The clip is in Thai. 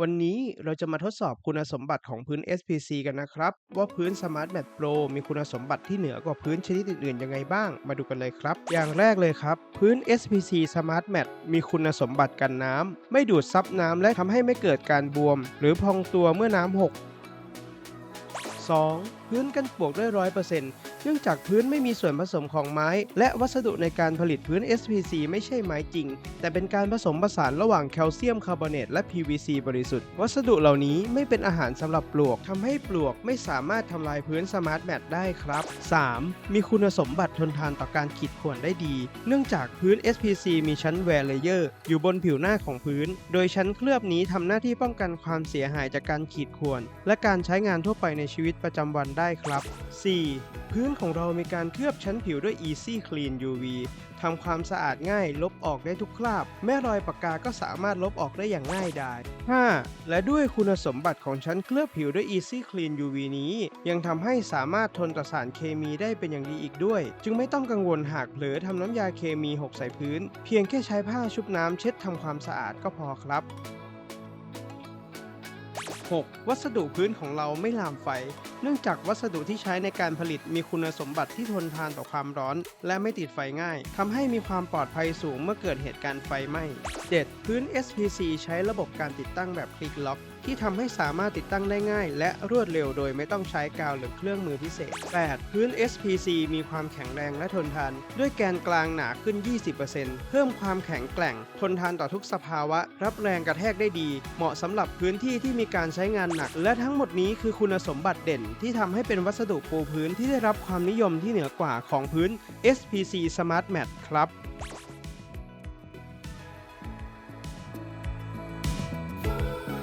วันนี้เราจะมาทดสอบคุณสมบัติของพื้น SPC กันนะครับ ว่าพื้น Smart Mat Pro มีคุณสมบัติที่เหนือกว่าพื้นชนิดอื่นๆยังไงบ้าง มาดูกันเลยครับ อย่างแรกเลยครับ พื้น SPC Smart Mat มีคุณสมบัติกันน้ำ ไม่ดูดซับน้ำและทำให้ไม่เกิดการบวม หรือพองตัวเมื่อน้ำหก 2. พื้นกันปวกด้วยร้อยเปอร์ เนื่องจากพื้นไม่มีส่วนผสมของไม้ และวัสดุในการผลิตพื้น SPC ไม่ใช่ไม้จริง แต่เป็นการผสมผสานระหว่างแคลเซียมคาร์บอเนตและ PVC บริสุทธิ์ วัสดุเหล่านี้ไม่เป็นอาหารสำหรับปลวกทำให้ปลวกไม่สามารถทำลายพื้นสมาร์ทแมทได้ครับ 3. มีคุณสมบัติทนทานต่อการขีดข่วนได้ดี เนื่องจากพื้น SPC มีชั้นแวร์เลเยอร์อยู่บนผิวหน้าของพื้น โดยชั้นเคลือบนี้ทำหน้าที่ป้องกันความเสียหายจากการขีดข่วนและการใช้งานทั่วไปในชีวิตประจำวันได้ครับ 4. พื้นของเรามีการเคลือบชั้นผิวด้วย Easy Clean UV ทำความสะอาดง่าย ลบออกได้ทุกคราบ แม้รอยปากกาก็สามารถลบออกได้อย่างง่ายดาย 5. และด้วยคุณสมบัติของชั้นเคลือบผิวด้วย Easy Clean UV นี้ ยังทำให้สามารถทนต่อสารเคมีได้เป็นอย่างดีอีกด้วย จึงไม่ต้องกังวลหากเผลอทำน้ำยาเคมีหกใส่พื้น เพียงแค่ใช้ผ้าชุบน้ำเช็ดทำความสะอาดก็พอครับ 6. วัสดุพื้นของเราไม่ลามไฟ เนื่องจากวัสดุที่ใช้ในการผลิตมีคุณสมบัติที่ทนทานต่อความร้อน และไม่ติดไฟง่ายทำให้มีความปลอดภัยสูงเมื่อเกิดเหตุการณ์ไฟไหม้ 7. พื้น SPC ใช้ระบบการติดตั้งแบบคลิกล็อก ที่ทำให้สามารถติดตั้งได้ง่าย และรวดเร็วโดยไม่ต้องใช้กาวหรือเครื่องมือพิเศษ 8. พื้น SPC มีความแข็งแรงและทนทาน ด้วยแกนกลางหนาขึ้น 20%เพิ่มความแข็งแกร่ง ทนทานต่อทุกสภาวะ รับแรงกระแทกได้ดี เหมาะสำหรับพื้นที่ที่มีการใช้งานหนัก และทั้งหมดนี้คือคุณสมบัติเด่นที่ทำให้เป็นวัสดุปูพื้นที่ได้รับความนิยมที่เหนือกว่าของพื้น SPC Smart Mat ครับ